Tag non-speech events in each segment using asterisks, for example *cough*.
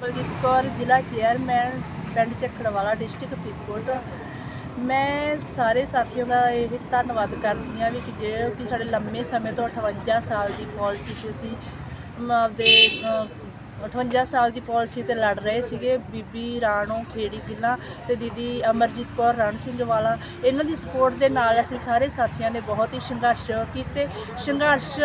ਬਲਜੀਤ ਕੌਰ ਜ਼ਿਲ੍ਹਾ ਚੇਅਰਮੈਨ ਪਿੰਡ ਚੱਕੜਵਾਲਾ ਡਿਸਟ੍ਰਿਕਟ ਫਰੀਦਕੋਟ। ਮੈਂ ਸਾਰੇ ਸਾਥੀਆਂ ਦਾ ਇਹ ਧੰਨਵਾਦ ਕਰਦੀ ਹਾਂ ਵੀ ਕਿ ਜੇ ਕਿ ਸਾਡੇ ਲੰਮੇ ਸਮੇਂ ਤੋਂ 58 ਸਾਲ ਦੀ ਪਾਲਿਸੀ ਤੇ ਸੀ ਆਪਦੇ ਅ, 58 ਸਾਲ ਦੀ ਪਾਲਿਸੀ ਤੇ ਲੜ ਰਹੇ ਸੀਗੇ ਬੀਬੀ ਰਾਣੋ ਖੇੜੀ ਗਿੱਲਾ ਤੇ ਦੀਦੀ ਅਮਰਜੀਤ ਕੌਰ ਰਣ ਸਿੰਘ ਵਾਲਾ। ਇਹਨਾਂ ਦੀ ਸਪੋਰਟ ਦੇ ਨਾਲ ਅਸੀਂ ਸਾਰੇ ਸਾਥੀਆਂ ਨੇ ਬਹੁਤ ਹੀ ਸੰਘਰਸ਼ ਕੀਤੇ। ਸੰਘਰਸ਼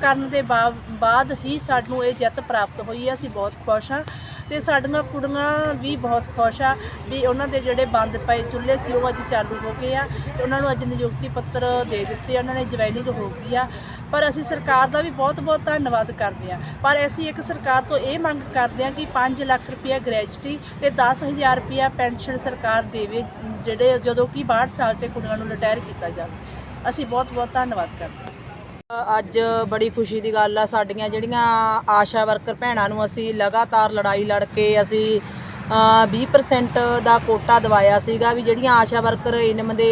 ਕਰਨ ਦੇ ਬਾ- ਬਾਅਦ ਹੀ ਸਾਨੂੰ ਇਹ ਜਿੱਤ ਪ੍ਰਾਪਤ ਹੋਈ ਹੈ ਅਸੀਂ ਬਹੁਤ ਖੁਸ਼ ਹਾਂ। ਤੇ ਸਾਡੀਆਂ ਕੁੜੀਆਂ ਵੀ ਬਹੁਤ ਖੁਸ਼ ਆ ਵੀ ਉਹਨਾਂ ਦੇ ਜਿਹੜੇ ਬੰਦ ਪਏ ਚੁੱਲ੍ਹੇ ਸੀ, ਉਹ ਅੱਜ ਚਾਲੂ ਹੋ ਗਏ ਆ ਤੇ ਉਹਨਾਂ ਨੂੰ ਅੱਜ ਨਿਯੁਕਤੀ ਪੱਤਰ ਦੇ ਦਿੱਤੇ ਉਹਨਾਂ ਨੇ ਜੁਆਇਨਿੰਗ ਹੋ ਗਈ ਆ। ਪਰ ਅਸੀਂ ਸਰਕਾਰ ਦਾ ਵੀ ਬਹੁਤ ਬਹੁਤ ਧੰਨਵਾਦ ਕਰਦੇ ਆ। ਪਰ ਅਸੀਂ ਇੱਕ ਸਰਕਾਰ ਤੋਂ ਇਹ ਮੰਗ ਕਰਦੇ ਆ ਕਿ 5 ਲੱਖ ਰੁਪਇਆ ਗ੍ਰੈਜੂਟੀ ਤੇ 10000 ਰੁਪਇਆ ਪੈਨਸ਼ਨ ਸਰਕਾਰ ਦੇਵੇ, ਜਿਹੜੇ ਜਦੋਂ ਕਿ 62 ਸਾਲ ਤੇ ਕੁੜੀਆਂ ਨੂੰ ਰਿਟਾਇਰ ਕੀਤਾ ਜਾਵੇ। ਅਸੀਂ ਬਹੁਤ ਬਹੁਤ ਧੰਨਵਾਦ ਕਰਦੇ ਹਾਂ। ਅੱਜ ਬੜੀ ਖੁਸ਼ੀ ਦੀ ਗੱਲ ਆ ਸਾਡੀਆਂ ਜਿਹੜੀਆਂ ਆਸ਼ਾ ਵਰਕਰ ਭੈਣਾਂ ਨੂੰ ਅਸੀਂ ਲਗਾਤਾਰ ਲੜਾਈ ਲੜ ਕੇ ਅਸੀਂ ਅ, 20% ਦਾ ਕੋਟਾ ਦਵਾਇਆ ਸੀਗਾ ਵੀ ਜਿਹੜੀਆਂ ਆਸ਼ਾ ਵਰਕਰ ਇਨਮ ਦੇ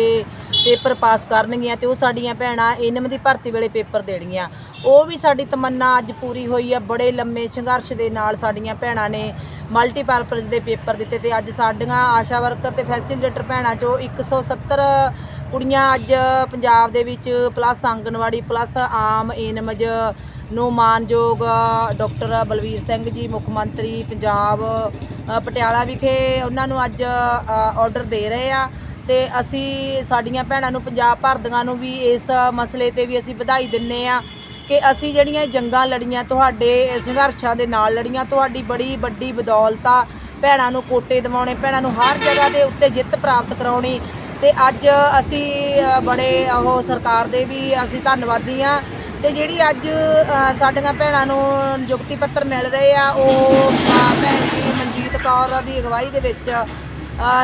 ਪੇਪਰ ਪਾਸ ਕਰਨਗੀਆਂ ਤੇ ਉਹ ਸਾਡੀਆਂ ਭੈਣਾਂ ਇਨਮ ਦੀ ਭਰਤੀ ਵੇਲੇ ਪੇਪਰ ਦੇਣਗੀਆਂ। ਉਹ ਵੀ ਸਾਡੀ ਤਮੰਨਾ ਅੱਜ ਪੂਰੀ ਹੋਈ ਆ ਬੜੇ ਲੰਮੇ ਸੰਘਰਸ਼ ਦੇ ਨਾਲ ਸਾਡੀਆਂ ਭੈਣਾਂ ਨੇ ਮਲਟੀਪਰਪਸ ਦੇ ਪੇਪਰ ਦਿੱਤੇ ਤੇ ਅੱਜ ਸਾਡੀਆਂ ਆਸ਼ਾ ਵਰਕਰ ਤੇ ਫੈਸਿਲਿਟੇਟਰ ਭੈਣਾਂ ਚੋਂ 170 ਕੁੜੀਆਂ ਅੱਜ ਪੰਜਾਬ ਦੇ ਵਿੱਚ ਪਲੱਸ ਆਂਗਣਵਾੜੀ ਪਲੱਸ ਆਮ ਏਨਮਜ ਨੂੰ ਮਾਨਯੋਗ ਡਾਕਟਰ ਬਲਵੀਰ ਸਿੰਘ ਜੀ, ਮੁੱਖ ਮੰਤਰੀ ਪੰਜਾਬ ਪਟਿਆਲਾ ਵਿਖੇ ਉਹਨਾਂ ਨੂੰ ਅੱਜ ਆਰਡਰ ਦੇ ਰਹੇ ਆ ਤੇ ਅਸੀਂ ਸਾਡੀਆਂ ਭੈਣਾਂ ਨੂੰ ਪੰਜਾਬ ਭਰ ਦੀਆਂ ਨੂੰ ਵੀ ਇਸ ਮਸਲੇ ਤੇ ਵੀ ਅਸੀਂ ਵਧਾਈ ਦਿੰਨੇ ਆ ਕਿ ਅਸੀਂ ਜਿਹੜੀਆਂ ਜੰਗਾਂ ਲੜੀਆਂ ਤੁਹਾਡੇ, ਸੰਘਰਸ਼ਾਂ ਦੇ ਨਾਲ ਲੜੀਆਂ, ਤੁਹਾਡੀ ਬੜੀ ਵੱਡੀ ਬਦੌਲਤ ਆ। ਭੈਣਾਂ ਨੂੰ ਕੋਟੇ ਦਿਵਾਉਣੇ, ਭੈਣਾਂ ਨੂੰ ਹਰ ਜਗ੍ਹਾ ਦੇ ਉੱਤੇ ਜਿੱਤ ਪ੍ਰਾਪਤ ਕਰਾਉਣੀ। ਤੇ ਅੱਜ ਅਸੀਂ ਬੜੇ ਉਹ ਸਰਕਾਰ ਦੇ ਵੀ ਅਸੀਂ ਧੰਨਵਾਦੀ ਆ ਤੇ ਜਿਹੜੀ ਅੱਜ ਸਾਡੀਆਂ ਭੈਣਾਂ ਨੂੰ ਨਿਯੁਕਤੀ ਪੱਤਰ ਮਿਲ ਰਹੇ ਆ, ਉਹ ਭੈਣ ਜੀ ਮਨਜੀਤ ਕੌਰ ਦੀ ਅਗਵਾਈ ਦੇ ਵਿੱਚ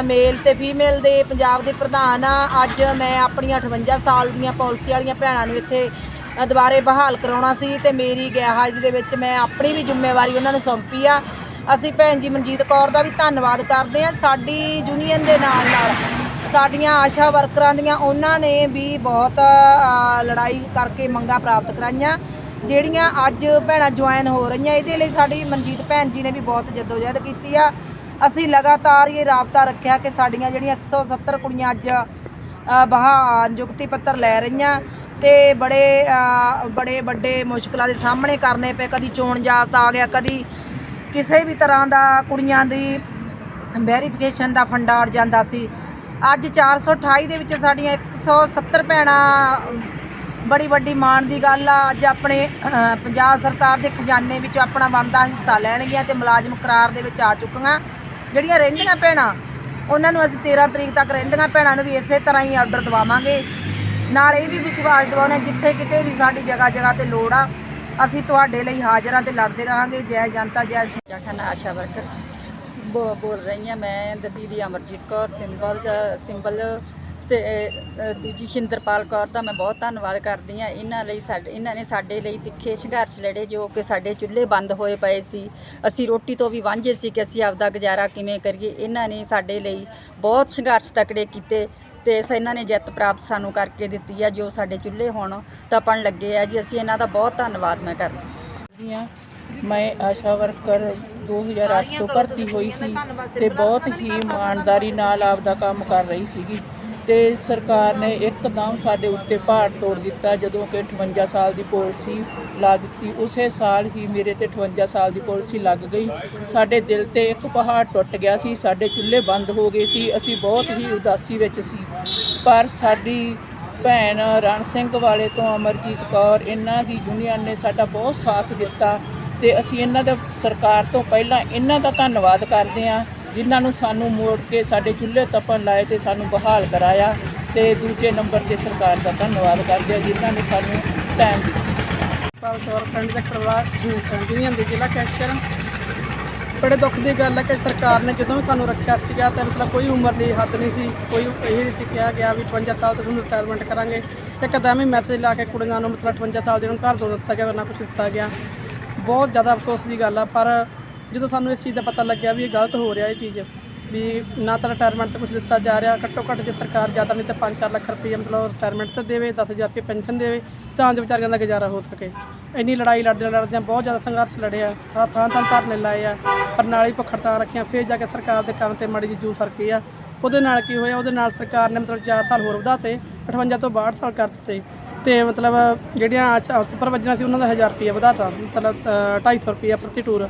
ਮੇਲ ਤੇ ਫੀਮੇਲ ਦੇ ਪੰਜਾਬ ਦੇ ਪ੍ਰਧਾਨ ਆ। ਅੱਜ ਮੈਂ ਆਪਣੀਆਂ 58 ਸਾਲ ਦੀਆਂ ਪਾਲਿਸੀ ਵਾਲੀਆਂ ਭੈਣਾਂ ਨੂੰ ਇੱਥੇ ਦੁਬਾਰੇ ਬਹਾਲ ਕਰਾਉਣਾ ਸੀ ਤੇ ਮੇਰੀ ਗੈਰਹਾਜ਼ਰੀ ਦੇ ਵਿੱਚ ਮੈਂ ਆਪਣੀ ਵੀ ਜ਼ਿੰਮੇਵਾਰੀ ਉਹਨਾਂ ਨੂੰ ਸੌਂਪੀ ਆ। ਅਸੀਂ ਭੈਣ ਜੀ ਮਨਜੀਤ ਕੌਰ ਦਾ ਵੀ ਧੰਨਵਾਦ ਕਰਦੇ ਆ। ਸਾਡੀ ਯੂਨੀਅਨ ਦੇ ਨਾਲ ਨਾਲ ਸਾਡੀਆਂ ਆਸ਼ਾ ਵਰਕਰਾਂ ਦੀਆਂ ਉਹਨਾਂ ਨੇ ਵੀ ਬਹੁਤ ਲੜਾਈ ਕਰਕੇ ਮੰਗਾਂ ਪ੍ਰਾਪਤ ਕਰਾਈਆਂ, ਜਿਹੜੀਆਂ ਅੱਜ ਭੈਣਾਂ ਜੁਆਇਨ ਹੋ ਰਹੀਆਂ। ਇਹਦੇ ਲਈ ਸਾਡੀ ਮਨਜੀਤ ਭੈਣ ਜੀ ਨੇ ਵੀ ਬਹੁਤ ਜਦੋਜਹਿਦ ਕੀਤੀ ਆ। ਅਸੀਂ ਲਗਾਤਾਰ ਇਹ ਰਾਬਤਾ ਰੱਖਿਆ ਕਿ ਸਾਡੀਆਂ ਜਿਹੜੀਆਂ 170 ਕੁੜੀਆਂ ਅੱਜ ਬਹਾ, ਨਿਯੁਕਤੀ ਪੱਤਰ ਲੈ ਰਹੀਆਂ ਤੇ ਬੜੇ ਬੜੇ ਵੱਡੇ ਮੁਸ਼ਕਲਾਂ ਦੇ ਸਾਹਮਣੇ ਕਰਨੇ ਪਏ। ਕਦੀ ਚੋਣ ਜਾਬਤਾ ਆ ਗਿਆ, ਕਦੀ ਕਿਸੇ ਵੀ ਤਰ੍ਹਾਂ ਦਾ ਕੁੜੀਆਂ ਦੀ ਵੈਰੀਫਿਕੇਸ਼ਨ ਦਾ ਫੰਡਾ ਅੜ ਜਾਂਦਾ ਸੀ। ਅੱਜ 428 ਦੇ ਵਿੱਚ ਸਾਡੀਆਂ 170 ਭੈਣਾਂ ਬੜੀ ਵੱਡੀ ਮਾਣ ਦੀ ਗੱਲ ਆ। ਅੱਜ ਆਪਣੇ ਪੰਜਾਬ ਸਰਕਾਰ ਦੇ ਖਜ਼ਾਨੇ ਵਿੱਚ ਆਪਣਾ ਬਣਦਾ ਹਿੱਸਾ ਲੈਣਗੀਆਂ ਤੇ ਮੁਲਾਜ਼ਮ ਕਰਾਰ ਦੇ ਵਿੱਚ ਆ ਚੁੱਕੀਆਂ। ਜਿਹੜੀਆਂ ਰਹਿੰਦੀਆਂ ਭੈਣਾਂ, ਉਹਨਾਂ ਨੂੰ ਅਸੀਂ 13 ਤਰੀਕ ਤੱਕ ਰਹਿੰਦੀਆਂ ਭੈਣਾਂ ਨੂੰ ਵੀ ਇਸੇ ਤਰ੍ਹਾਂ ਹੀ ਆਰਡਰ ਦਵਾਵਾਂਗੇ। ਨਾਲ ਇਹ ਵੀ ਵਿਸ਼ਵਾਸ ਦਿਵਾਉਣਾ, ਜਿੱਥੇ ਕਿਤੇ ਵੀ ਸਾਡੀ ਜਗ੍ਹਾ ਜਗ੍ਹਾ ਤੇ ਲੋੜ ਆ, ਅਸੀਂ ਤੁਹਾਡੇ ਲਈ ਹਾਜ਼ਰਾਂ ਤੇ ਲੜਦੇ ਰਹਾਂਗੇ। ਜੈ ਜਨਤਾ, ਜੈ ਸ਼੍ਰੀ ਆਸ਼ਾ ਵਰਕਰ। ਬੋ- ਬੋਲ ਰਹੀ ਹਾਂ ਮੈਂ ਤੇ ਦੀਦੀ ਅਮਰਜੀਤ ਕੌਰ ਸਿੰਬਲ ਜ- ਸਿੰਬਲ ਤੇ ਅ, ਦੂਜੀ ਸ਼ਿੰਦਰਪਾਲ ਕੌਰ ਦਾ ਮੈਂ ਬਹੁਤ ਧੰਨਵਾਦ ਕਰਦੀ ਹਾਂ। ਇਹਨਾਂ ਲਈ ਸਾਡੇ ਇਹਨਾਂ ਨੇ ਸਾਡੇ ਲਈ ਤਿੱਖੇ ਸੰਘਰਸ਼ ਲੜੇ ਜੋ ਕਿ ਸਾਡੇ ਚੁੱਲ੍ਹੇ ਬੰਦ ਹੋਏ ਪਏ ਸੀ। ਅਸੀਂ ਰੋਟੀ ਤੋਂ ਵੀ ਵਾਂਝੇ ਸੀ ਕਿ ਅਸੀਂ ਆਪਦਾ ਗੁਜ਼ਾਰਾ ਕਿਵੇਂ ਕਰੀਏ। ਇਹਨਾਂ ਨੇ ਸਾਡੇ ਲਈ ਬਹੁਤ ਸੰਘਰਸ਼ ਤਕੜੇ ਕੀਤੇ ਤੇ ਸ- ਇਹਨਾਂ ਨੇ ਜਿੱਤ ਪ੍ਰਾਪਤ ਸਾਨੂੰ ਕਰਕੇ ਦਿੱਤੀ ਆ। ਜੋ ਸਾਡੇ ਚੁੱਲ੍ਹੇ ਹੁਣ ਤਪਣ ਲੱਗੇ ਆ ਜੀ ਅਸੀਂ ਇਹਨਾਂ ਦਾ ਬਹੁਤ ਧੰਨਵਾਦ ਮੈਂ ਕਰਦੀ ਹਾਂ। ਮੈਂ ਆਸ਼ਾ ਵਰਕਰ 2008 ਤੋਂ ਭਰਤੀ ਹੋਈ ਸੀ ਤੇ ਬਹੁਤ ਹੀ ਇਮਾਨਦਾਰੀ ਨਾਲ ਆਪਦਾ ਕੰਮ ਕਰ ਰਹੀ ਸੀਗੀ ਤੇ ਸਰਕਾਰ ਨੇ ਇੱਕਦਮ ਸਾਡੇ ਉੱਤੇ ਭਾਰ ਤੋੜ ਦਿੱਤਾ ਜਦੋਂ ਕਿ 58 ਸਾਲ ਦੀ ਪਾਲਿਸੀ ਲਾ ਦਿੱਤੀ। ਉਸੇ ਸਾਲ ਹੀ ਮੇਰੇ ਤੇ 58 ਸਾਲ ਦੀ ਪਾਲਿਸੀ ਲੱਗ ਗਈ। ਸਾਡੇ ਦਿਲ ਤੇ ਇੱਕ ਪਹਾੜ ਟੁੱਟ ਗਿਆ ਸੀ, ਸਾਡੇ ਚੁੱਲ੍ਹੇ ਬੰਦ ਹੋ ਗਏ ਸੀ, ਅਸੀਂ ਬਹੁਤ ਹੀ ਉਦਾਸੀ ਵਿੱਚ ਸੀ। ਪਰ ਸਾਡੀ ਭੈਣ ਰਣ ਸਿੰਘ ਵਾਲੇ ਤੋਂ ਅਮਰਜੀਤ ਕੌਰ, ਇਹਨਾਂ ਦੀ ਯੂਨੀਅਨ ਨੇ ਸਾਡਾ ਬਹੁਤ ਸਾਥ ਦਿੱਤਾ। ਤੇ ਅਸੀਂ ਇਹਨਾਂ ਦਾ ਸਰਕਾਰ ਤੋਂ ਪਹਿਲਾਂ ਇਹਨਾਂ ਦਾ ਧੰਨਵਾਦ ਕਰਦੇ ਹਾਂ, ਜਿਨ੍ਹਾਂ ਨੂੰ ਸਾਨੂੰ ਮੋੜ ਕੇ ਸਾਡੇ ਚੁੱਲ੍ਹੇ ਤਪਣ ਲਾਏ ਤੇ ਸਾਨੂੰ ਬਹਾਲ ਕਰਾਇਆ ਤੇ ਦੂਜੇ ਨੰਬਰ ਤੇ ਸਰਕਾਰ ਦਾ ਧੰਨਵਾਦ ਕਰਦੇ ਹਾਂ, ਜਿਨ੍ਹਾਂ ਨੇ ਸਾਨੂੰ ਟਾਈਮ ਦਿੱਤਾ ਪਾਲ ਕੌਰ ਪਿੰਡ ਜਖੜਵਾ ਯੂਨੀਅਨ ਦੇ ਜ਼ਿਲ੍ਹਾ ਕੈਸ਼ੀਅਰ ਬੜੇ ਦੁੱਖ ਦੀ ਗੱਲ ਹੈ ਕਿ ਸਰਕਾਰ ਨੇ ਜਦੋਂ ਵੀ ਸਾਨੂੰ ਰੱਖਿਆ ਸੀਗਾ ਤਾਂ ਮਤਲਬ ਕੋਈ ਉਮਰ ਦੀ ਹੱਦ ਨਹੀਂ ਸੀ, ਕੋਈ ਇਹ ਨਹੀਂ ਸੀ ਕਿਹਾ ਗਿਆ ਵੀ 52 ਸਾਲ ਤੋਂ ਤੁਹਾਨੂੰ ਰਿਟਾਇਰਮੈਂਟ ਕਰਾਂਗੇ। ਇੱਕਦਮ ਹੀ ਮੈਸੇਜ ਲਾ ਕੇ ਕੁੜੀਆਂ ਨੂੰ ਮਤਲਬ 58 ਸਾਲ ਦੇ ਨੂੰ ਘਰ ਤੋਂ ਦਿੱਤਾ ਗਿਆ, ਨਾ ਕੁਝ ਦਿੱਤਾ ਗਿਆ। ਬਹੁਤ ਜ਼ਿਆਦਾ ਅਫਸੋਸ ਦੀ ਗੱਲ ਆ, ਪਰ ਜਦੋਂ ਸਾਨੂੰ ਇਸ ਚੀਜ਼ ਦਾ ਪਤਾ ਲੱਗਿਆ ਵੀ ਇਹ ਗਲਤ ਹੋ ਰਿਹਾ ਇਹ ਚੀਜ਼, ਵੀ ਨਾ ਤਾਂ ਰਿਟਾਇਰਮੈਂਟ ਤੇ ਕੁਝ ਦਿੱਤਾ ਜਾ ਰਿਹਾ, ਘੱਟੋ ਘੱਟ ਜੇ ਸਰਕਾਰ ਜ਼ਿਆਦਾ ਨਹੀਂ ਤਾਂ 5-4 ਲੱਖ ਰੁਪਏ ਮਤਲਬ ਰਿਟਾਇਰਮੈਂਟ ਤੇ ਦੇਵੇ 10000 ਰੁਪਏ ਪੈਨਸ਼ਨ ਦੇਵੇ, ਤਾਂ ਜੋ ਵਿਚਾਰਿਆਂ ਦਾ ਗੁਜ਼ਾਰਾ ਹੋ ਸਕੇ। ਇੰਨੀ ਲੜਾਈ ਲੜਦੇ ਲੜਦਿਆਂ ਬਹੁਤ ਜ਼ਿਆਦਾ ਸੰਘਰਸ਼ ਲੜਿਆ ਥਾਂ ਥਾਂ ਥਾਂ ਧਰਨੇ ਲਾਏ ਆ, ਪਰ ਨਾਲ ਹੀ ਭੁੱਖ ਹੜਤਾਲ ਰੱਖੀਆਂ, ਫਿਰ ਜਾ ਕੇ ਸਰਕਾਰ ਦੇ ਕੰਮ ਤੇ ਮਾੜੀ ਜਿਹੀ ਜੂ ਸਰਕੀ ਆ। ਉਹਦੇ ਨਾਲ ਕੀ ਹੋਇਆ? ਉਹਦੇ ਨਾਲ ਸਰਕਾਰ ਨੇ ਮਤਲਬ 4 ਸਾਲ ਹੋਰ ਵਧਾਤੇ 58 ਤੋਂ 62 ਸਾਲ ਕਰ ਦਿੱਤੇ। ਤੇ ਮਤਲਬ ਜਿਹੜੀਆਂ ਸੁਪਰਵਾਈਜ਼ਰਾਂ ਸੀ ਉਹਨਾਂ ਦਾ 1000 ਰੁਪਏ ਵਧਾਤਾ ਮਤਲਬ ਅ, 250 ਰੁਪਏ ਪ੍ਰਤੀ ਟੂਰ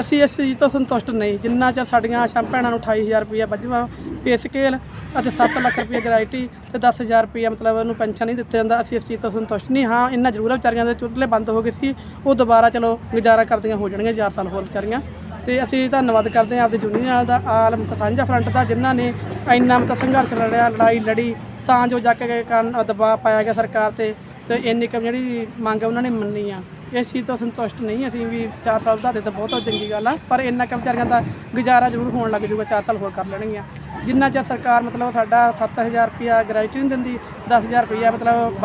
ਅਸੀਂ ਇਸ ਚੀਜ਼ ਤੋਂ ਸੰਤੁਸ਼ਟ ਨਹੀਂ। ਜਿੰਨਾ ਚਿਰ ਸਾਡੀਆਂ ਸ਼ਾਮ ਭੈਣਾਂ ਨੂੰ 28000 ਰੁਪਏ ਵੱਜਵਾ ਪੇ ਸਕੇਲ ਅਤੇ 7 ਲੱਖ ਰੁਪਏ ਗ੍ਰੈਜੂਟੀ ਤੇ 10000 ਰੁਪਏ ਮਤਲਬ ਉਹਨੂੰ ਪੈਨਸ਼ਨ ਨਹੀਂ ਦਿੱਤੇ ਜਾਂਦਾ ਅਸੀਂ ਇਸ ਚੀਜ਼ ਤੋਂ ਸੰਤੁਸ਼ਟ ਨਹੀਂ। ਹਾਂ ਇੰਨਾ ਜ਼ਰੂਰ ਵਿਚਾਰੀਆਂ ਦੇ ਚੁੱਲ੍ਹੇ ਬੰਦ ਹੋ ਗਏ ਸੀ ਉਹ ਦੁਬਾਰਾ ਚਲੋ ਗੁਜ਼ਾਰਾ ਕਰਦੀਆਂ ਹੋ ਜਾਣਗੀਆਂ 4 ਸਾਲ ਹੋਰ ਵਿਚਾਰੀਆਂ। ਤੇ ਅਸੀਂ ਧੰਨਵਾਦ ਕਰਦੇ ਹਾਂ ਆਪਦੇ ਜੂਨੀਅਰ ਦਾ ਆਲਮ ਸਾਂਝਾ ਫਰੰਟ ਦਾ ਜਿਨ੍ਹਾਂ ਨੇ ਇੰਨਾ ਮਤ ਸੰਘਰਸ਼ ਲੜਿਆ ਲੜਾਈ ਲੜੀ ਤਾਂ ਜੋ ਜਾ ਕੇ ਕਾਰਨ ਦਬਾਅ ਪਾਇਆ ਗਿਆ ਸਰਕਾਰ ਤੇ ਤੇ ਇੰਨੀ ਕੁ ਜਿਹੜੀ ਮੰਗ ਉਹਨਾਂ ਨੇ ਮੰਨੀ ਆ। ਇਸ ਚੀਜ਼ ਤੋਂ ਸੰਤੁਸ਼ਟ ਨਹੀਂ, ਅਸੀਂ ਵੀ 4 ਸਾਲ ਵਧਾ ਦੇ ਤਾਂ ਬਹੁਤ ਚੰਗੀ ਗੱਲ ਆ, ਪਰ ਇੰਨਾ ਕੁ ਵਿਚਾਰੀਆਂ ਦਾ ਗੁਜ਼ਾਰਾ ਜ਼ਰੂਰ ਹੋਣ ਲੱਗ ਜਾਊਗਾ 4 ਸਾਲ ਹੋਰ ਕਰ ਲੈਣਗੀਆਂ। ਜਿੰਨਾ ਚਿਰ ਸਰਕਾਰ ਮਤਲਬ ਸਾਡਾ 7000 ਰੁਪਿਆ ਗ੍ਰੈਜੂਟੀ ਨਹੀਂ ਦਿੰਦੀ 10000 ਰੁਪਿਆ ਮਤਲਬ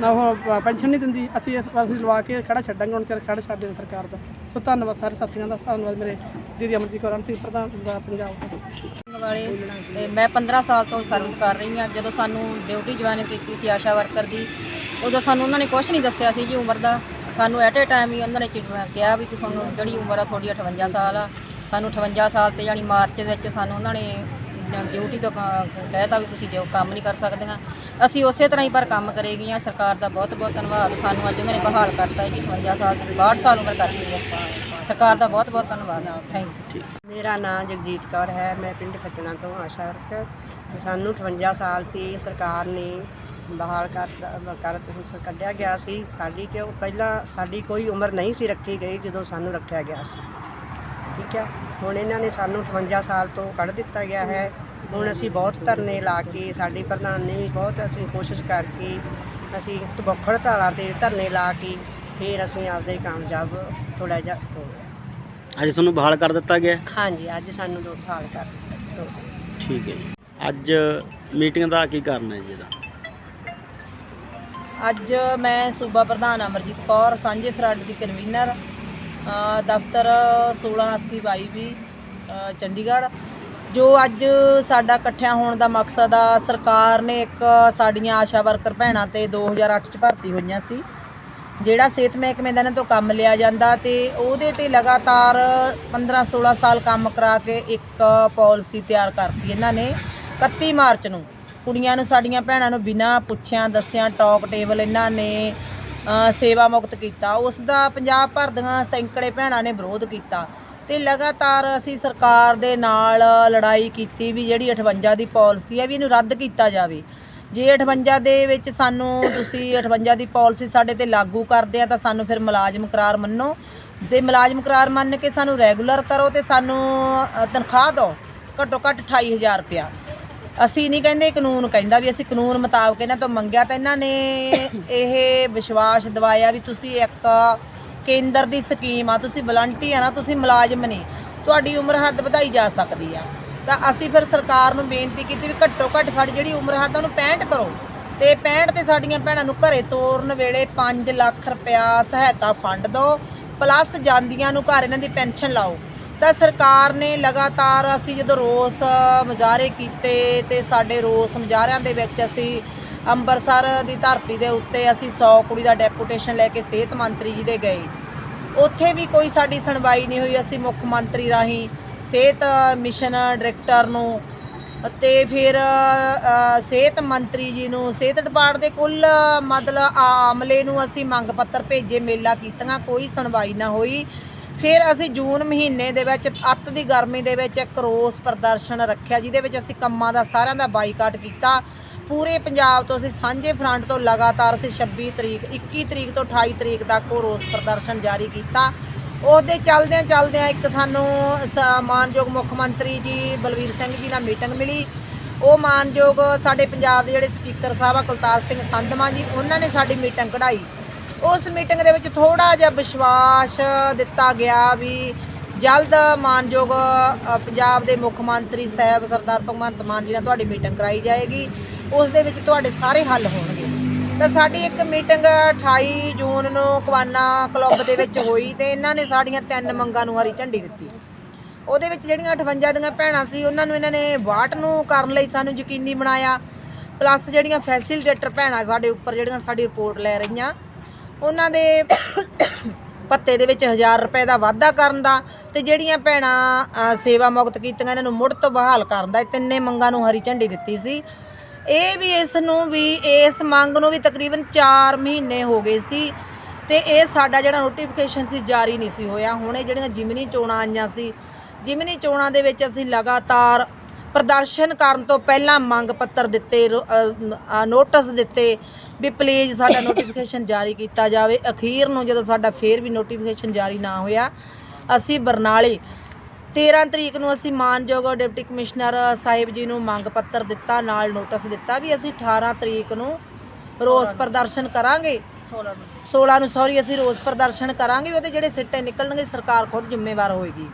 ਵੱਜਵਾਂ ਉਹ ਪੈਨਸ਼ਨ ਨਹੀਂ ਦਿੰਦੀ। ਅਸੀਂ ਇਸ ਅਸੀਂ ਲਵਾ ਕੇ ਖੜਾ ਛੱਡਾਂਗੇ, ਹੁਣ ਚਿਰ ਖੜਾ ਛੱਡ ਦੇ ਸਰਕਾਰ ਦਾ ਸੋ ਧੰਨਵਾਦ ਸਾਰੇ ਸਾਥੀਆਂ ਦਾ, ਧੰਨਵਾਦ ਮੇਰੇ ਦੀਦੀ ਅਮਰਜੀਤ ਕੌਰ ਸੀ ਪ੍ਰਧਾਨ ਦਾ ਪੰਜਾਬ ਦਾ ਵਾਲੇ ਤੇ ਮੈਂ 15 ਸਾਲ ਤੋਂ ਸਰਵਿਸ ਕਰ ਰਹੀ ਹਾਂ। ਜਦੋਂ ਸਾਨੂੰ ਡਿਊਟੀ ਜੁਆਇਨ ਕੀਤੀ ਸੀ ਆਸ਼ਾ ਵਰਕਰ ਦੀ, ਉਦੋਂ ਸਾਨੂੰ ਉਹਨਾਂ ਨੇ ਕੁਝ ਨਹੀਂ ਦੱਸਿਆ ਸੀ ਜੀ ਉਮਰ ਦਾ। ਸਾਨੂੰ ਐਟ ਏ ਟਾਈਮ ਹੀ ਉਹਨਾਂ ਨੇ ਕਿਹਾ ਵੀ ਤੁਹਾਨੂੰ ਜਿਹੜੀ ਉਮਰ ਆ, ਤੁਹਾਡੀ 58 ਸਾਲ ਆ। ਸਾਨੂੰ 58 ਸਾਲ ਤੇ ਯਾਨੀ ਮਾਰਚ ਵਿੱਚ ਸਾਨੂੰ ਉਹਨਾਂ ਨੇ ਡਿਊਟੀ ਤੋਂ ਕ- ਕਹਿਤਾ ਵੀ ਤੁਸੀਂ ਜੋ ਕੰਮ ਨਹੀਂ ਕਰ ਸਕਦੀਆਂ। ਅਸੀਂ ਉਸੇ ਤਰ੍ਹਾਂ ਹੀ ਪਰ ਕੰਮ ਕਰੇਗੀ ਹਾਂ ਸਰਕਾਰ ਦਾ ਬਹੁਤ ਬਹੁਤ ਧੰਨਵਾਦ। ਸਾਨੂੰ ਅੱਜ ਉਹਨਾਂ ਨੇ ਬਹਾਲ ਕਰਤਾ ਹੈ ਜੀ 58 ਸਾਲ ਤੋਂ 62 ਸਾਲ ਉਮਰ ਕਰਤੀ ਹੈ। ਸਰਕਾਰ ਦਾ ਬਹੁਤ ਬਹੁਤ ਧੰਨਵਾਦ। ਥੈਂਕ ਯੂ ਮੇਰਾ ਨਾਮ ਜਗਜੀਤ ਕੌਰ ਹੈ। ਮੈਂ ਪਿੰਡ ਖੱਜਣਾ ਤੋਂ ਆਸ਼ਾ ਵਰਕਰ ਸਾਨੂੰ 58 ਸਾਲ ਤੇ ਸਰਕਾਰ ਨੇ ਬਹਾਲ ਕਰ ਕਰ ਕੱਢਿਆ ਗਿਆ ਸੀ। ਸਾਡੀ ਕਿਉਂ, ਪਹਿਲਾਂ ਸਾਡੀ ਕੋਈ ਉਮਰ ਨਹੀਂ ਸੀ ਰੱਖੀ ਗਈ ਜਦੋਂ ਸਾਨੂੰ ਰੱਖਿਆ ਗਿਆ ਸੀ। ਠੀਕ ਹੈ ਹੁਣ ਇਹਨਾਂ ਨੇ ਸਾਨੂੰ 58 ਸਾਲ ਤੋਂ ਕੱਢ ਦਿੱਤਾ ਗਿਆ ਹੈ। ਹੁਣ ਅਸੀਂ ਬਹੁਤ ਧਰਨੇ ਲਾ ਕੇ ਸਾਡੀ ਪ੍ਰਧਾਨ ਨੇ ਵੀ ਬਹੁਤ ਅਸੀਂ ਕੋਸ਼ਿਸ਼ ਕਰਕੇ ਅਸੀਂ ਤਬਖੜ ਧਾਰਾ ਤੇ ਧਰਨੇ ਲਾ ਕੇ ਫਿਰ ਅਸੀਂ ਆਪਦੇ ਕਾਮਯਾਬ ਥੋੜਾ ਜਿਹਾ ਹੋ ਗਏ ਅੱਜ ਤੁਹਾਨੂੰ ਬਹਾਲ ਕਰ ਦਿੱਤਾ ਗਿਆ? ਹਾਂਜੀ ਅੱਜ ਸਾਨੂੰ ਦੋ ਸਾਲ ਕਰ ਦਿੱਤਾ। ਠੀਕ ਹੈ ਜੀ। ਅੱਜ ਮੀਟਿੰਗ ਦਾ ਕੀ ਕਾਰਨ ਹੈ ਜੀ ਇਹਦਾ? ਅੱਜ ਮੈਂ ਸੂਬਾ ਪ੍ਰਧਾਨ ਅਮਰਜੀਤ ਕੌਰ ਸਾਂਝੇ ਫਰੰਟ ਦੀ ਕਨਵੀਨਰ ਦਫ਼ਤਰ 1680 ਵੀ ਅ, ਚੰਡੀਗੜ੍ਹ। ਜੋ ਅੱਜ ਸਾਡਾ ਇਕੱਠਿਆਂ ਹੋਣ ਦਾ ਮਕਸਦ ਆ ਸਰਕਾਰ ਨੇ ਇੱਕ ਸਾਡੀਆਂ ਆਸ਼ਾ ਵਰਕਰ ਭੈਣਾਂ ਤੇ 2008 ਚ ਭਰਤੀ ਹੋਈਆਂ ਸੀ। ਜਿਹੜਾ ਸਿਹਤ ਮਹਿਕਮੇ ਦਾ ਇਹਨਾਂ ਤੋਂ ਕੰਮ ਲਿਆ ਜਾਂਦਾ ਤੇ ਉਹਦੇ ਤੇ ਲਗਾਤਾਰ 15 16 ਸਾਲ ਕੰਮ ਕਰਾ ਕੇ ਇੱਕ ਪਾਲਿਸੀ ਤਿਆਰ ਕਰਤੀ ਇਹਨਾਂ ਨੇ 31 ਮਾਰਚ ਨੂੰ। ਕੁੜੀਆਂ ਨੂੰ ਸਾਡੀਆਂ ਭੈਣਾਂ ਨੂੰ ਬਿਨਾਂ ਪੁੱਛਿਆਂ ਦੱਸਿਆਂ ਟਾਕ ਟੇਬਲ ਇਹਨਾਂ ਨੇ ਸੇਵਾ ਮੁਕਤ ਕੀਤਾ। ਉਸ ਦਾ ਪੰਜਾਬ ਭਰ ਦੀਆਂ ਸੈਂਕੜੇ ਭੈਣਾਂ ਨੇ ਵਿਰੋਧ ਕੀਤਾ ਤੇ ਲਗਾਤਾਰ ਅਸੀਂ ਸਰਕਾਰ ਦੇ ਨਾਲ ਲੜਾਈ ਕੀਤੀ ਵੀ ਜਿਹੜੀ 58 ਦੀ ਪਾਲਿਸੀ ਹੈ ਵੀ ਇਹਨੂੰ ਰੱਦ ਕੀਤਾ ਜਾਵੇ। ਜੇ 58 ਦੇ ਵਿੱਚ ਸਾਨੂੰ ਤੁਸੀਂ 58 ਦੀ ਪਾਲਿਸੀ ਸਾਡੇ ਤੇ ਲਾਗੂ ਕਰਦੇ ਆ ਤਾਂ ਸਾਨੂੰ ਫਿਰ ਮੁਲਾਜ਼ਮ ਕਰਾਰ ਮੰਨੋ। ਤੇ ਮੁਲਾਜ਼ਮ ਕਰਾਰ ਮੰਨ ਕੇ ਸਾਨੂੰ ਰੈਗੂਲਰ ਕਰੋ ਤੇ ਸਾਨੂੰ ਤਨਖਾਹ ਦਿਓ ਘੱਟੋ ਘੱਟ 28000 ਰੁਪਇਆ। ਅਸੀਂ ਨਹੀਂ ਕਹਿੰਦੇ ਕਾਨੂੰਨ, ਕਹਿੰਦਾ ਵੀ ਅਸੀਂ ਕਾਨੂੰਨ ਮੁਤਾਬਕ ਇਹਨਾਂ ਤੋਂ ਮੰਗਿਆ ਤਾਂ ਇਹਨਾਂ ਨੇ ਇਹ ਵਿਸ਼ਵਾਸ ਦਿਵਾਇਆ ਵੀ ਤੁਸੀਂ ਇੱਕ ਕੇਂਦਰ ਦੀ ਸਕੀਮ ਆ, ਤੁਸੀਂ ਵਲੰਟੀਅਰ ਆ ਤੁਸੀਂ ਮੁਲਾਜ਼ਮ ਨਹੀਂ ਤੁਹਾਡੀ ਉਮਰ ਹੱਦ ਵਧਾਈ ਜਾ ਸਕਦੀ ਆ। ਤਾਂ ਅਸੀਂ ਫਿਰ ਸਰਕਾਰ ਨੂੰ ਬੇਨਤੀ ਕੀਤੀ ਵੀ ਘੱਟੋ ਘੱਟ ਸਾਡੀ ਜਿਹੜੀ ਉਮਰ ਹੱਦ ਉਹਨੂੰ 65 ਕਰੋ। ਤੇ 65 ਤੇ ਸਾਡੀਆਂ ਭੈਣਾਂ ਨੂੰ ਘਰੇ ਤੋਰਨ ਵੇਲੇ 5 ਲੱਖ ਰੁਪਇਆ ਸਹਾਇਤਾ ਫੰਡ ਦਿਓ ਪਲੱਸ ਜਾਂਦੀਆਂ ਨੂੰ ਘਰ ਇਹਨਾਂ ਦੀ ਪੈਨਸ਼ਨ ਲਾਓ। ਤਾਂ ਸਰਕਾਰ ਨੇ ਲਗਾਤਾਰ ਅਸੀਂ ਜਦੋਂ ਰੋਸ ਮੁਜ਼ਾਹਰੇ ਕੀਤੇ ਤੇ ਸਾਡੇ ਰੋਸ ਮੁਜ਼ਾਹਰਿਆਂ ਦੇ ਵਿੱਚ ਅਸੀਂ ਅੰਮ੍ਰਿਤਸਰ ਦੀ ਧਰਤੀ ਦੇ ਉੱਤੇ ਅਸੀਂ 100 ਕੁੜੀ ਦਾ ਡੈਪੂਟੇਸ਼ਨ ਲੈ ਕੇ ਸਿਹਤ ਮੰਤਰੀ ਜੀ ਦੇ ਗਏ। ਉੱਥੇ ਵੀ ਕੋਈ ਸਾਡੀ ਸੁਣਵਾਈ ਨਹੀਂ ਹੋਈ, ਅਸੀਂ ਮੁੱਖ ਮੰਤਰੀ ਰਾਹੀਂ ਸਿਹਤ ਮਿਸ਼ਨ ਡਾਇਰੈਕਟਰ ਨੂੰ ਅਤੇ ਫਿਰ ਸਿਹਤ ਮੰਤਰੀ ਜੀ ਨੂੰ, ਸਿਹਤ ਡਿਪਾਰਟ ਦੇ ਕੁੱਲ ਮਤਲਬ ਆਮਲੇ ਨੂੰ ਅਸੀਂ ਮੰਗ ਪੱਤਰ ਭੇਜੇ, ਮੇਲਾ ਕੀਤੀਆਂ, ਕੋਈ ਸੁਣਵਾਈ ਨਾ ਹੋਈ। ਫਿਰ ਅਸੀਂ ਜੂਨ ਮਹੀਨੇ ਦੇ ਵਿੱਚ ਅੱਤ ਦੀ ਗਰਮੀ ਦੇ ਵਿੱਚ ਇੱਕ ਰੋਸ ਪ੍ਰਦਰਸ਼ਨ ਰੱਖਿਆ, ਜਿਹਦੇ ਵਿੱਚ ਅਸੀਂ ਕੰਮਾਂ ਦਾ ਸਾਰਿਆਂ ਦਾ ਬਾਈਕਾਟ ਕੀਤਾ। ਪੂਰੇ ਪੰਜਾਬ ਤੋਂ ਅਸੀਂ ਸਾਂਝੇ ਫਰੰਟ ਤੋਂ ਲਗਾਤਾਰ ਅਸੀਂ 26 ਤਰੀਕ 21 ਤਰੀਕ ਤੋਂ 28 ਤਰੀਕ ਤੱਕ ਉਹ ਰੋਸ ਪ੍ਰਦਰਸ਼ਨ ਜਾਰੀ ਕੀਤਾ। ਉਹਦੇ ਚੱਲਦਿਆਂ ਚੱਲਦਿਆਂ ਇੱਕ ਸਾਨੂੰ ਸ- ਮਾਨਯੋਗ ਮੁੱਖ ਮੰਤਰੀ ਜੀ ਬਲਵੀਰ ਸਿੰਘ ਜੀ ਨਾਲ ਮੀਟਿੰਗ ਮਿਲੀ। ਉਹ ਮਾਨਯੋਗ ਸਾਡੇ ਪੰਜਾਬ ਦੇ ਜਿਹੜੇ ਸਪੀਕਰ ਸਾਹਿਬ ਆ ਕੁਲਤਾਰ ਸਿੰਘ ਸੰਧਮਾ ਜੀ, ਉਹਨਾਂ ਨੇ ਸਾਡੀ ਮੀਟਿੰਗ ਕਢਾਈ। ਉਸ ਮੀਟਿੰਗ ਦੇ ਵਿੱਚ ਥੋੜਾ ਜਿਹਾ ਵਿਸ਼ਵਾਸ ਦਿੱਤਾ ਗਿਆ ਵੀ ਜਲਦ ਮਾਨਯੋਗ ਪੰਜਾਬ ਦੇ ਮੁੱਖ ਮੰਤਰੀ ਸਾਹਿਬ ਸਰਦਾਰ ਭਗਵੰਤ ਮਾਨ ਜੀ ਨਾਲ ਤੁਹਾਡੀ ਮੀਟਿੰਗ ਕਰਾਈ ਜਾਏਗੀ। ਉਸ ਦੇ ਵਿੱਚ ਤੁਹਾਡੇ ਸਾਰੇ ਹੱਲ ਹੋਣਗੇ। ਤਾਂ ਸਾਡੀ ਇੱਕ ਮੀਟਿੰਗ 28 ਜੂਨ ਨੂੰ ਕਵਾਨਾ ਕਲੱਬ ਦੇ ਵਿੱਚ ਹੋਈ ਤੇ ਇਹਨਾਂ ਨੇ ਸਾਡੀਆਂ ਤਿੰਨ ਮੰਗਾਂ ਨੂੰ ਹਰੀ ਝੰਡੀ ਦਿੱਤੀ। ਉਹਦੇ ਵਿੱਚ ਜਿਹੜੀਆਂ 58 ਦੀਆਂ ਭੈਣਾਂ ਸੀ, ਉਹਨਾਂ ਨੂੰ ਇਹਨਾਂ ਨੇ ਵਾਟ ਨੂੰ ਕਰਨ ਲਈ ਸਾਨੂੰ ਯਕੀਨੀ ਬਣਾਇਆ। ਪਲੱਸ ਜਿਹੜੀਆਂ ਫੈਸਿਲਿਟੇਟਰ ਭੈਣਾਂ ਸਾਡੇ ਉੱਪਰ, ਜਿਹੜੀਆਂ ਸਾਡੀ ਰਿਪੋਰਟ ਲੈ ਰਹੀਆਂ ਉਹਨਾਂ ਦੇ ਭੱਤੇ ਦੇ ਵਿੱਚ 1000 ਰੁਪਏ ਦਾ ਵਾਧਾ ਕਰਨ ਦਾ ਤੇ ਜਿਹੜੀਆਂ ਭੈਣਾਂ ਸੇਵਾ ਮੁਕਤ ਕੀਤੀਆਂ ਇਹਨਾਂ ਨੂੰ ਮੁੜ ਤੋਂ ਬਹਾਲ ਕਰਨ ਦਾ। ਇਹ ਤਿੰਨੇ ਮੰਗਾਂ ਨੂੰ ਹਰੀ ਝੰਡੀ ਦਿੱਤੀ ਸੀ। ਇਹ ਵੀ ਇਸ ਨੂੰ ਵੀ, ਇਸ ਮੰਗ ਨੂੰ ਵੀ ਤਕਰੀਬਨ 4 ਮਹੀਨੇ ਹੋ ਗਏ ਸੀ ਤੇ ਇਹ ਸਾਡਾ ਜਿਹੜਾ ਨੋਟੀਫਿਕੇਸ਼ਨ ਸੀ, ਜਾਰੀ ਨਹੀਂ ਸੀ ਹੋਇਆ। ਹੁਣ ਇਹ ਜਿਹੜੀਆਂ ਜਿਮਨੀ ਚੋਣਾਂ ਆਈਆਂ ਸੀ, ਜਿਮਨੀ ਚੋਣਾਂ ਦੇ ਵਿੱਚ ਅਸੀਂ ਲਗਾਤਾਰ ਪ੍ਰਦਰਸ਼ਨ ਕਰਨ ਤੋਂ ਪਹਿਲਾਂ ਮੰਗ ਪੱਤਰ ਦਿੱਤੇ ਨੋਟਿਸ ਦਿੱਤੇ ਵੀ ਪਲੀਜ਼ ਸਾਡਾ ਨੋਟੀਫਿਕੇਸ਼ਨ ਜਾਰੀ ਕੀਤਾ ਜਾਵੇ। ਅਖੀਰ ਨੂੰ ਜਦੋਂ ਸਾਡਾ ਫੇਰ ਵੀ ਨੋਟੀਫਿਕੇਸ਼ਨ ਜਾਰੀ ਨਾ ਹੋਇਆ ਅਸੀਂ ਬਰਨਾਲੇ 13 ਤਰੀਕ ਨੂੰ ਅਸੀਂ ਮਾਨਯੋਗ ਡਿਪਟੀ ਕਮਿਸ਼ਨਰ ਸਾਹਿਬ ਜੀ ਨੂੰ ਮੰਗ ਪੱਤਰ ਦਿੱਤਾ ਨਾਲ ਨੋਟਿਸ ਦਿੱਤਾ ਵੀ ਅਸੀਂ 18 ਤਰੀਕ ਨੂੰ ਰੋਸ ਪ੍ਰਦਰਸ਼ਨ ਕਰਾਂਗੇ। 16 ਨੂੰ 16 ਨੂੰ ਸੌਰੀ ਅਸੀਂ ਰੋਸ ਪ੍ਰਦਰਸ਼ਨ ਕਰਾਂਗੇ ਉਹਦੇ ਜਿਹੜੇ ਸਿੱਟੇ ਨਿਕਲਣਗੇ ਸਰਕਾਰ ਖੁਦ ਜ਼ਿੰਮੇਵਾਰ ਹੋਏਗੀ।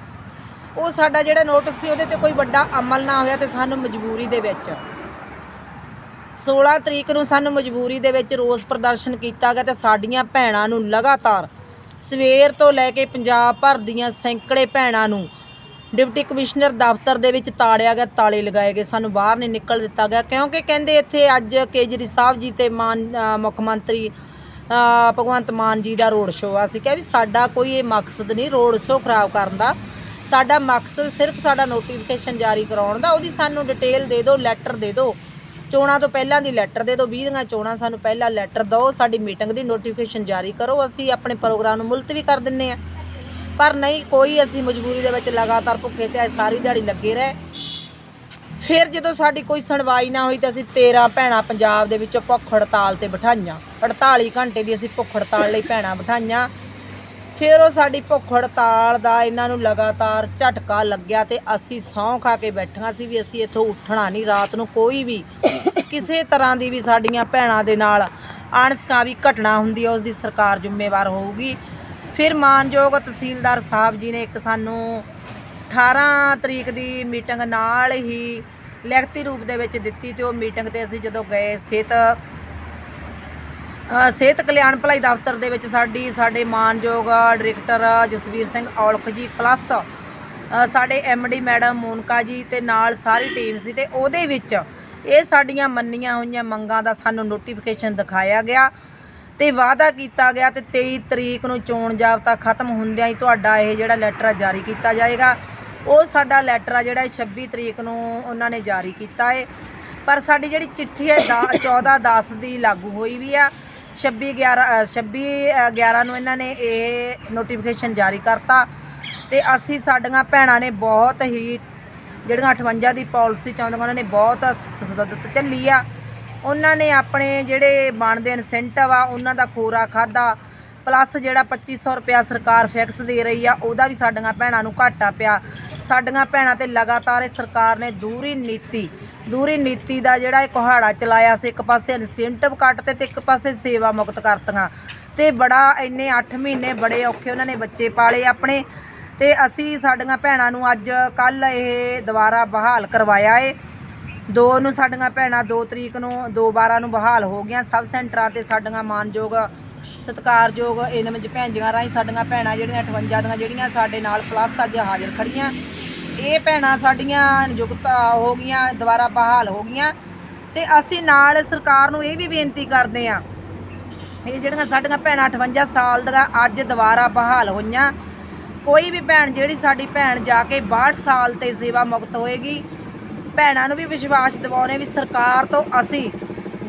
ਉਹ ਸਾਡਾ ਜਿਹੜਾ ਨੋਟਿਸ ਸੀ ਉਹਦੇ ਤੇ ਕੋਈ ਵੱਡਾ ਅਮਲ ਨਾ ਹੋਇਆ ਤੇ ਸਾਨੂੰ ਮਜਬੂਰੀ ਦੇ ਵਿੱਚ। 16 ਤਰੀਕ ਨੂੰ ਸਾਨੂੰ ਮਜਬੂਰੀ ਦੇ ਵਿੱਚ ਰੋਸ ਪ੍ਰਦਰਸ਼ਨ ਕੀਤਾ ਗਿਆ ਤੇ ਸਾਡੀਆਂ ਭੈਣਾਂ ਨੂੰ ਲਗਾਤਾਰ ਸਵੇਰ ਤੋਂ ਲੈ ਕੇ ਪੰਜਾਬ ਭਰ ਦੀਆਂ ਸੈਂਕੜੇ ਭੈਣਾਂ ਨੂੰ ਡਿਪਟੀ ਕਮਿਸ਼ਨਰ ਦਫ਼ਤਰ ਦੇ ਵਿੱਚ ਤਾੜਿਆ ਗਿਆ, ਤਾਲੇ ਲਗਾਏ ਗਏ, ਸਾਨੂੰ ਬਾਹਰ ਨਹੀਂ ਨਿਕਲ ਦਿੱਤਾ ਗਿਆ, ਕਿਉਂਕਿ ਕਹਿੰਦੇ ਇੱਥੇ ਅੱਜ ਕੇਜਰੀ ਸਾਹਿਬ ਜੀ ਤੇ ਮਾਨ ਮੁੱਖ ਮੰਤਰੀ ਭਗਵੰਤ ਮਾਨ ਜੀ ਦਾ ਰੋਡ ਸ਼ੋਅ ਆ। ਸੀ ਕਿਹਾ ਵੀ ਸਾਡਾ ਕੋਈ ਇਹ ਮਕਸਦ ਨਹੀਂ, ਰੋਡ ਸ਼ੋਅ ਖਰਾਬ ਕਰਨ ਦਾ। ਸਾਡਾ ਮਕਸਦ ਸਿਰਫ ਸਾਡਾ ਨੋਟੀਫਿਕੇਸ਼ਨ ਜਾਰੀ ਕਰਾਉਣ ਦਾ, ਉਹਦੀ ਸਾਨੂੰ ਡਿਟੇਲ ਦੇ ਦਿਓ ਲੈਟਰ ਦੇ ਦਿਓ। ਚੋਣਾਂ ਤੋਂ ਪਹਿਲਾਂ ਦੀ ਲੈਟਰ ਦੇ ਦਿਓ 20 ਦੀਆਂ ਚੋਣਾਂ ਸਾਨੂੰ ਪਹਿਲਾਂ ਲੈਟਰ ਦਿਓ, ਸਾਡੀ ਮੀਟਿੰਗ ਦੀ ਨੋਟੀਫਿਕੇਸ਼ਨ ਜਾਰੀ ਕਰੋ, ਅਸੀਂ ਆਪਣੇ ਪ੍ਰੋਗਰਾਮ ਨੂੰ ਮੁਲਤਵੀ ਕਰ ਦਿੰਨੇ ਆ। ਪਰ ਨਹੀਂ, ਕੋਈ ਅਸੀਂ ਮਜਬੂਰੀ ਦੇ ਵਿੱਚ ਲਗਾਤਾਰ ਭੁੱਖੇ ਤੇ ਸਾਰੀ ਦਿਹਾੜੀ ਲੱਗੇ ਰਹੇ। ਫਿਰ ਜਦੋਂ ਸਾਡੀ ਕੋਈ ਸੁਣਵਾਈ ਨਾ ਹੋਈ ਤਾਂ ਅਸੀਂ 13 ਭੈਣਾਂ ਪੰਜਾਬ ਦੇ ਵਿੱਚੋਂ ਭੁੱਖ ਹੜਤਾਲ ਤੇ ਬਿਠਾਈਆਂ। 48 ਘੰਟੇ ਦੀ ਅਸੀਂ ਭੁੱਖ ਹੜਤਾਲ ਲਈ ਭੈਣਾਂ ਬਿਠਾਈਆਂ। ਫਿਰ ਉਹ ਸਾਡੀ ਭੁੱਖ ਹੜਤਾਲ ਦਾ ਇਹਨਾਂ ਨੂੰ ਲਗਾਤਾਰ ਝਟਕਾ ਲੱਗਿਆ ਤੇ ਅਸੀਂ ਸਹੁੰ ਖਾ ਕੇ ਬੈਠੀਆਂ ਸੀ ਵੀ ਅਸੀਂ ਇੱਥੋਂ ਉੱਠਣਾ ਨਹੀਂ ਰਾਤ ਨੂੰ ਕੋਈ ਵੀ *coughs* ਕਿਸੇ ਤਰ੍ਹਾਂ ਦੀ ਵੀ ਸਾਡੀਆਂ ਭੈਣਾਂ ਦੇ ਨਾਲ ਅਣਸਕਾਵੀ ਘਟਨਾ ਹੁੰਦੀ ਹੈ ਉਸ ਦੀ ਸਰਕਾਰ ਜ਼ਿੰਮੇਵਾਰ ਹੋਊਗੀ। ਫਿਰ ਮਾਨਯੋਗ ਤਹਿਸੀਲਦਾਰ ਸਾਹਿਬ ਜੀ ਨੇ ਇੱਕ ਸਾਨੂੰ 18 ਤਰੀਕ ਦੀ ਮੀਟਿੰਗ ਨਾਲ ਹੀ ਲਿਖਤੀ ਰੂਪ ਦੇ ਵਿੱਚ ਦਿੱਤੀ ਤੇ ਉਹ ਮੀਟਿੰਗ ਤੇ ਅਸੀਂ ਜਦੋਂ ਗਏ ਸਿਹਤ ਸਿਹਤ ਕਲਿਆਣ ਭਲਾਈ ਦਫ਼ਤਰ ਦੇ ਵਿੱਚ ਸਾਡੀ ਸਾਡੇ ਮਾਨਯੋਗ ਡਾਇਰੈਕਟਰ ਜਸਵੀਰ ਸਿੰਘ ਔਲਖ ਜੀ ਪਲੱਸ ਅ, ਸਾਡੇ ਡੀ ਮੈਡਮ ਮੋਨਕਾ ਜੀ ਤੇ ਨਾਲ ਸਾਰੀ ਟੀਮ ਸੀ ਤੇ ਉਹਦੇ ਵਿੱਚ ਇਹ ਸਾਡੀਆਂ ਮੰਨੀਆਂ ਹੋਈਆਂ ਮੰਗਾਂ ਦਾ ਸਾਨੂੰ ਨੋਟੀਫਿਕੇਸ਼ਨ ਦਿਖਾਇਆ ਗਿਆ ਤੇ ਵਾਅਦਾ ਕੀਤਾ ਗਿਆ ਤੇ 23 ਤਰੀਕ ਨੂੰ ਚੋਣ ਜਾਬਤਾ ਖਤਮ ਹੁੰਦਿਆਂ ਹੀ ਤੁਹਾਡਾ ਇਹ ਜਿਹੜਾ ਲੈਟਰ ਆ ਜਾਰੀ ਕੀਤਾ ਜਾਏਗਾ। ਉਹ ਸਾਡਾ ਲੈਟਰ ਆ ਜਿਹੜਾ ਇਹ 26 ਤਰੀਕ ਨੂੰ ਉਹਨਾਂ ਨੇ ਜਾਰੀ ਕੀਤਾ ਹੈ ਪਰ ਸਾਡੀ ਜਿਹੜੀ ਚਿੱਠੀ ਹੈ 14 10 ਦੀ ਲਾਗੂ ਹੋਈ ਵੀ ਆ। 26 11 ਅ, 26 11 ਨੂੰ ਇਹਨਾਂ ਨੇ ਇਹ ਨੋਟੀਫਿਕੇਸ਼ਨ ਜਾਰੀ ਕਰਤਾ। ਤੇ ਅਸੀਂ ਸਾਡੀਆਂ ਭੈਣਾਂ ਨੇ ਬਹੁਤ ਹੀ ਜਿਹੜੀਆਂ 58 ਦੀ ਪਾਲਿਸੀ ਚਾਹੁੰਦੀਆਂ ਉਹਨਾਂ ਨੇ ਬਹੁਤ ਸਦਤ ਝੱਲੀ ਆ। ਉਹਨਾਂ ਨੇ ਆਪਣੇ ਜਿਹੜੇ ਬਣਦੇ ਇਨਸੈਂਟਿਵ ਆ ਉਹਨਾਂ ਦਾ ਖੋਰਾ ਖਾਦਾ ਪਲੱਸ ਜਿਹੜਾ 2500 ਰੁਪਿਆ ਸਰਕਾਰ ਫਿਕਸ ਦੇ ਰਹੀ ਆ ਉਹਦਾ ਵੀ ਸਾਡੀਆਂ ਭੈਣਾਂ ਨੂੰ ਘਾਟਾ ਪਿਆ। ਸਾਡੀਆਂ ਭੈਣਾਂ ਤੇ ਲਗਾਤਾਰ ਇਹ ਸਰਕਾਰ ਨੇ ਦੂਰੀ ਨੀਤੀ ਦੂਰੀ ਨੀਤੀ ਦਾ ਜਿਹੜਾ ਇਹ ਕੁਹਾੜਾ ਚਲਾਇਆ ਸੀ, ਇੱਕ ਪਾਸੇ ਇਨਸੈਂਟਿਵ ਕੱਟ ਤੇ ਤੇ ਇੱਕ ਪਾਸੇ ਸੇਵਾ ਮੁਕਤ ਕਰਤੀਆਂ। ਤੇ ਬੜਾ ਇੰਨੇ 8 ਮਹੀਨੇ ਬੜੇ ਔਖੇ ਉਹਨਾਂ ਨੇ ਬੱਚੇ ਪਾਲੇ ਆਪਣੇ ਤੇ ਅਸੀਂ ਸਾਡੀਆਂ ਭੈਣਾਂ ਨੂੰ ਅੱਜ ਕੱਲ ਇਹ ਦੁਬਾਰਾ ਬਹਾਲ ਕਰਵਾਇਆ ਏ। ਦੋ ਨੂੰ ਸਾਡੀਆਂ ਭੈਣਾਂ 2 ਤਰੀਕ ਨੂੰ 2 12 ਨੂੰ ਬਹਾਲ ਹੋ ਗਈਆਂ। ਸਬ ਸੈਂਟਰਾਂ ਤੇ ਸਾਡੀਆਂ ਮਾਨਯੋਗ ਸਤਿਕਾਰਯੋਗ ਇਨਮ ਚ ਭੈਣਜੀਆਂ ਰਾਹੀਂ ਸਾਡੀਆਂ ਭੈਣਾਂ ਜਿਹੜੀਆਂ 58 ਦੀਆਂ ਜਿਹੜੀਆਂ ਸਾਡੇ ਨਾਲ ਪਲੱਸ ਅੱਜ ਹਾਜ਼ਰ ਖੜੀਆਂ ਇਹ ਭੈਣਾਂ ਸਾਡੀਆਂ ਨਿਯੁਕਤ ਹੋ ਗਈਆਂ, ਦੁਬਾਰਾ ਬਹਾਲ ਹੋ ਗਈਆਂ ਤੇ ਅਸੀਂ ਨਾਲ ਸਰਕਾਰ ਨੂੰ ਇਹ ਵੀ ਬੇਨਤੀ ਕਰਦੇ ਹਾਂ, ਇਹ ਜਿਹੜੀਆਂ ਸਾਡੀਆਂ ਭੈਣਾਂ 58 ਸਾਲ ਦੀਆਂ ਅੱਜ ਦੁਬਾਰਾ ਬਹਾਲ ਹੋਈਆਂ, ਕੋਈ ਵੀ ਭੈਣ ਜਿਹੜੀ ਸਾਡੀ ਭੈਣ ਜਾ ਕੇ 62 ਸਾਲ ਤੇ ਸੇਵਾ ਮੁਕਤ ਹੋਏਗੀ, ਭੈਣਾਂ ਨੂੰ ਵੀ ਵਿਸ਼ਵਾਸ ਦਿਵਾਉਣੇ ਵੀ ਸਰਕਾਰ ਤੋਂ ਅਸੀਂ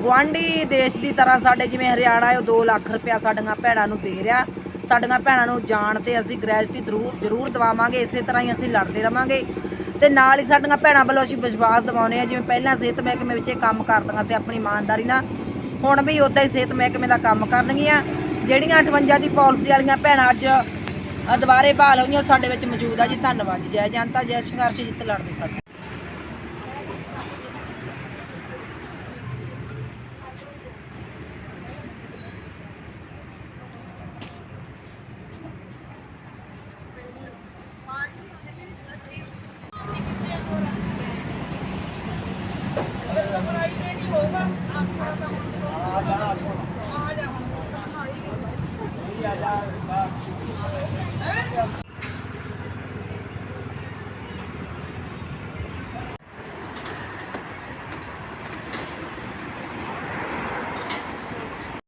ਗੁਆਂਢੀ ਦੇਸ਼ ਦੀ ਤਰ੍ਹਾਂ ਸਾਡੇ ਜਿਵੇਂ ਹਰਿਆਣਾ ਉਹ 2 ਲੱਖ ਰੁਪਇਆ ਸਾਡੀਆਂ ਭੈਣਾਂ ਨੂੰ ਦੇ ਰਿਹਾ। ਸਾਡੀਆਂ ਭੈਣਾਂ ਨੂੰ ਜਾਣ ਤੇ ਅਸੀਂ ਗ੍ਰੈਜੂਟੀ ਜ਼ਰੂਰ ਜ਼ਰੂਰ ਦਵਾਵਾਂਗੇ, ਇਸੇ ਤਰ੍ਹਾਂ ਹੀ ਅਸੀਂ ਲੜਦੇ ਰਵਾਂਗੇ। ਤੇ ਨਾਲ ਹੀ ਸਾਡੀਆਂ ਭੈਣਾਂ ਵੱਲੋਂ ਅਸੀਂ ਵਿਸ਼ਵਾਸ ਦਿਵਾਉਨੇ ਆ ਜਿਵੇਂ ਪਹਿਲਾਂ ਸਿਹਤ ਮਹਿਕਮੇ ਵਿੱਚ ਇਹ ਕੰਮ ਕਰਦੀਆਂ ਸੀ ਆਪਣੀ ਇਮਾਨਦਾਰੀ ਨਾਲ, ਹੁਣ ਵੀ ਉਦਾਂ ਹੀ ਸਿਹਤ ਮਹਿਕਮੇ ਦਾ ਕੰਮ ਕਰਨਗੀਆਂ। ਜਿਹੜੀਆਂ 58 ਦੀ ਪਾਲਿਸੀ ਵਾਲੀਆਂ ਭੈਣਾਂ ਅੱਜ ਦੁਬਾਰੇ ਬਹਾਲ ਹੋਈਆਂ, ਉਹ ਸਾਡੇ ਵਿੱਚ ਮੌਜੂਦ ਆ ਜੀ। ਧੰਨਵਾਦ ਜੀ, ਜੈ ਜਨਤਾ, ਜੈ ਸੰਘਰਸ਼, ਜਿੱਤ ਲੜਦੇ ਸਾਡੇ